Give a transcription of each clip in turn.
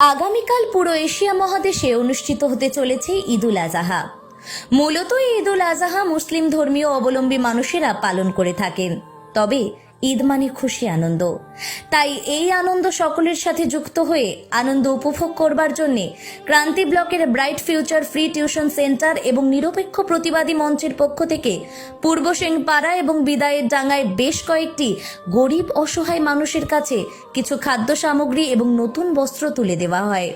আগামীকাল পুরো এশিয়া মহাদেশে অনুষ্ঠিত হতে চলেছে ঈদুল আজাহা। মূলত ঈদুল আজাহা মুসলিম ধর্মীয় অবলম্বী মানুষেরা পালন করে থাকেন। তবে ঈদ মানে খুশি আনন্দ। তাই এই আনন্দ সকলের সাথে যুক্ত হয়ে আনন্দ উপভোগ করবার জন্য ক্রান্তি ব্লকের bright future free tuition centre এবং নিরপেক্ষ প্রতিবাদী মঞ্চের পক্ষ থেকে পূর্ব পাড়া এবং বিদায়ের ডাঙ্গায় বেশ কয়েকটি গরিব অসহায় মানুষের কাছে কিছু খাদ্য সামগ্রী এবং নতুন বস্ত্র তুলে দেওয়া হয়।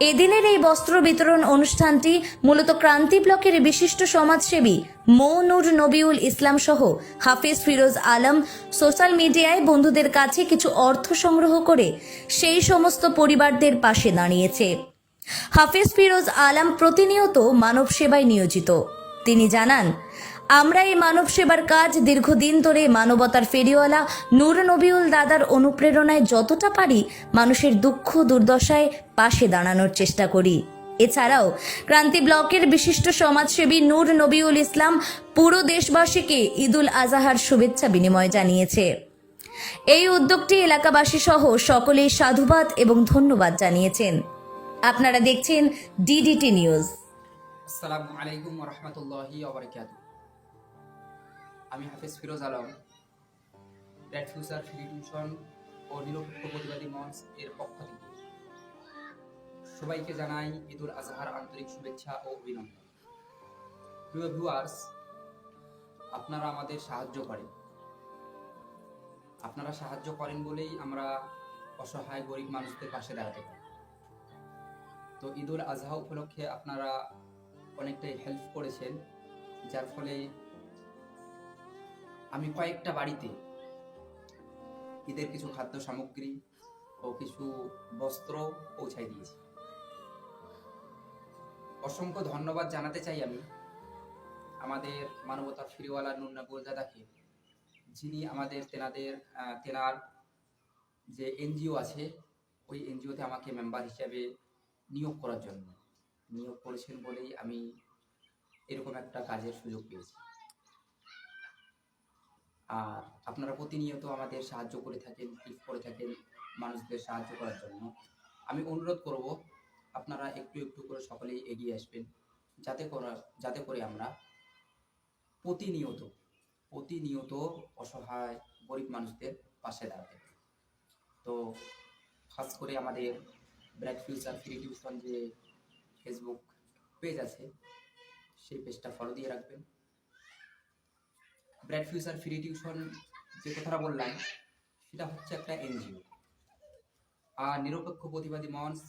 এদিনের এই বস্ত্র বিতরণ অনুষ্ঠানটি মূলত ক্রান্তি ব্লকের বিশিষ্ট সমাজসেবী মৌনুর নবিউল ইসলাম সহ হাফিজ ফিরোজ আলম সোশ্যাল মিডিয়ায় বন্ধুদের কাছে কিছু অর্থ সংগ্রহ করে সেই সমস্ত পরিবারদের পাশে দাঁড়িয়েছে। হাফিজ ফিরোজ আলম প্রতিনিয়ত মানব সেবায় নিয়োজিত। তিনি জানান আমরা এই মানব সেবার কাজ দীর্ঘদিন ধরে মানবতার ফেরিওয়ালা নূর নবিউল দাদার অনুপ্রেরণায় যতটা পারি মানুষের দুঃখ দুর্দশায় পাশে দাঁড়ানোর চেষ্টা করি। এছাড়াও ক্রান্তি ব্লকের বিশিষ্ট সমাজসেবী নূর নবিউল ইসলাম পুরো দেশবাসীকে ঈদুল আজাহার শুভেচ্ছা বিনিময় জানিয়েছে। এই উদ্যোগটি এলাকাবাসী সহ সকলেই সাধুবাদ এবং ধন্যবাদ জানিয়েছেন। আপনারা দেখছেন ডিডিটি নিউজ। আসসালামু আলাইকুম রহমতুল্লাহি আমি Hafiz Firoz Alam. Red future free tuition ও নিরপেক্ষ প্রতিবাদী মঞ্চ এর পক্ষ থেকে। সবাইকে জানাই ঈদুল আজহার আন্তরিক শুভেচ্ছা ও অভিনন্দন। প্রিয় ভিউয়ার্স আপনারা আমাদের সাহায্য করেন। আপনারা সাহায্য করেন বলেই আমরা অসহায় গরিব মানুষদের পাশে দাঁড়াতে পারি। তো ঈদুল আজহা উপলক্ষে আপনারা অনেকটাই হেল্প করেছেন, যার ফলে আমি কয়েকটা বাড়িতে ঈদের কিছু খাদ্য সামগ্রী ও কিছু বস্ত্র পৌঁছাই দিয়েছি। অসংখ্য ধন্যবাদ জানাতে চাই আমি আমাদের মানবতার ফিরিওয়ালা নুন্না গোলদাদাকে, যিনি আমাদের তেনাদের তেনার যে এনজিও আছে, ওই এনজিওতে আমাকে মেম্বার হিসাবে নিয়োগ করার জন্য। নিয়োগ করেছেন বলেই আমি এরকম একটা কাজের সুযোগ পেয়েছি। আর আপনারা প্রতিনিয়ত আমাদের সাহায্য করে থাকেন হেল্প করে থাকেন মানুষদের সাহায্য করার জন্য। আমি অনুরোধ করব, আপনারা একটু একটু করে সকলেই এগিয়ে আসবেন। যাতে করে যাতে করে আমরা প্রতিনিয়ত প্রতিনিয়ত অসহায়, গরিব মানুষদের পাশে দাঁড়াতে তো খাস করে আমাদের ব্র্যাক ফিউচার ফ্রি টিউশন যে ফেসবুক পেজ আছে, সেই পেজটা ফলো দিয়ে রাখবেন। ব্রাইট ফিউচার, ফ্রি টিউশন যে কথাটা বললাম, সেটা হচ্ছে একটা এনজিও। আর নিরপেক্ষ প্রতিবাদী মঞ্চ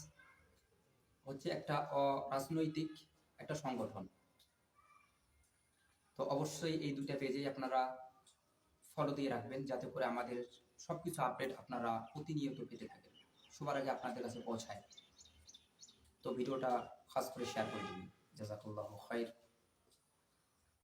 হচ্ছে একটা অরাজনৈতিক একটা সংগঠন। তো অবশ্যই এই দুইটা পেজেই আপনারা ফলো দিয়ে রাখবেন, যাতে করে আমাদের সবকিছু আপডেট আপনারা প্রতিনিয়ত পেতে থাকেন। সবার আগে আপনাদের কাছে পৌঁছায়। তো ভিডিওটা খাস করে শেয়ার করে দিন। জাজাকুল্লাহ খাইর।